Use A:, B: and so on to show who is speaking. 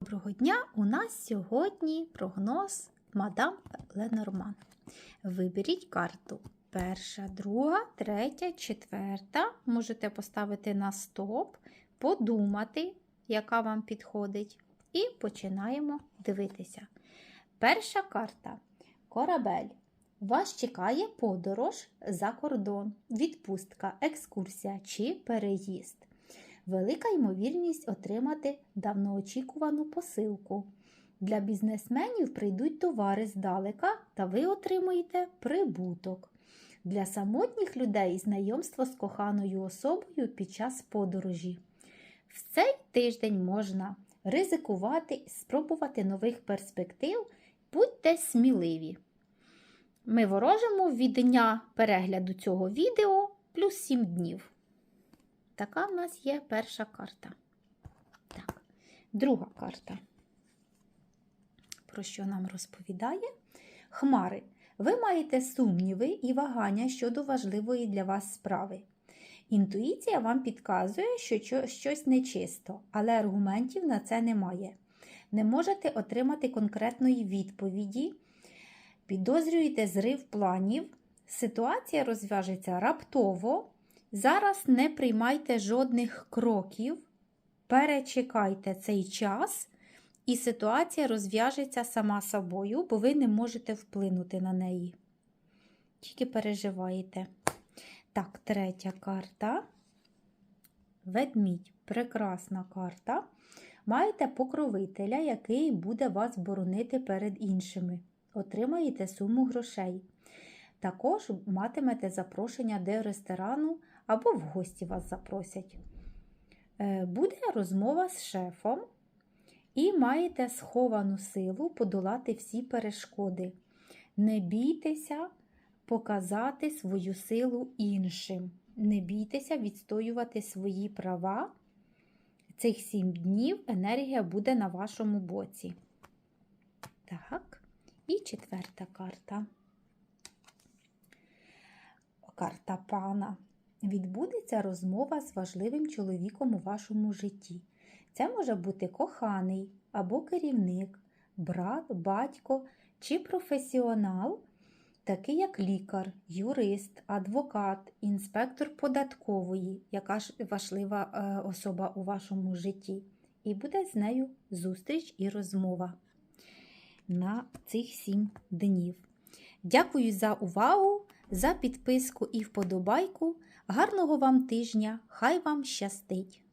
A: Доброго дня! У нас сьогодні прогноз мадам Ленорман. Виберіть карту. Перша, друга, третя, четверта. Можете поставити на стоп, подумати, яка вам підходить. І починаємо дивитися. Перша карта корабель. Вас чекає подорож за кордон, відпустка, екскурсія чи переїзд. Велика ймовірність отримати давноочікувану посилку. Для бізнесменів прийдуть товари здалека, та ви отримуєте прибуток. Для самотніх людей знайомство з коханою особою під час подорожі. В цей тиждень можна ризикувати, спробувати нових перспектив, будьте сміливі. Ми ворожимо від дня перегляду цього відео плюс 7 днів. Така в нас є перша карта. Так, друга карта. Про що нам розповідає? Хмари. Ви маєте сумніви і вагання щодо важливої для вас справи. Інтуїція вам підказує, що щось нечисто, але аргументів на це немає. Не можете отримати конкретної відповіді, підозрюєте зрив планів, ситуація розв'яжеться раптово. Зараз не приймайте жодних кроків, перечекайте цей час, і ситуація розв'яжеться сама собою, бо ви не можете вплинути на неї. Тільки переживаєте. Так, третя карта. Ведмідь. Прекрасна карта. Маєте покровителя, який буде вас боронити перед іншими. Отримаєте суму грошей. Також матимете запрошення до ресторану або в гості вас запросять. Буде розмова з шефом, і маєте сховану силу подолати всі перешкоди. Не бійтеся показати свою силу іншим. Не бійтеся відстоювати свої права. Цих сім днів енергія буде на вашому боці. Так, і четверта карта. Карта пана. Відбудеться розмова з важливим чоловіком у вашому житті. Це може бути коханий або керівник, брат, батько чи професіонал, такий як лікар, юрист, адвокат, інспектор податкової, яка ж важлива особа у вашому житті. І буде з нею зустріч і розмова на цих сім днів. Дякую за увагу, за підписку і вподобайку. Гарного вам тижня! Хай вам щастить!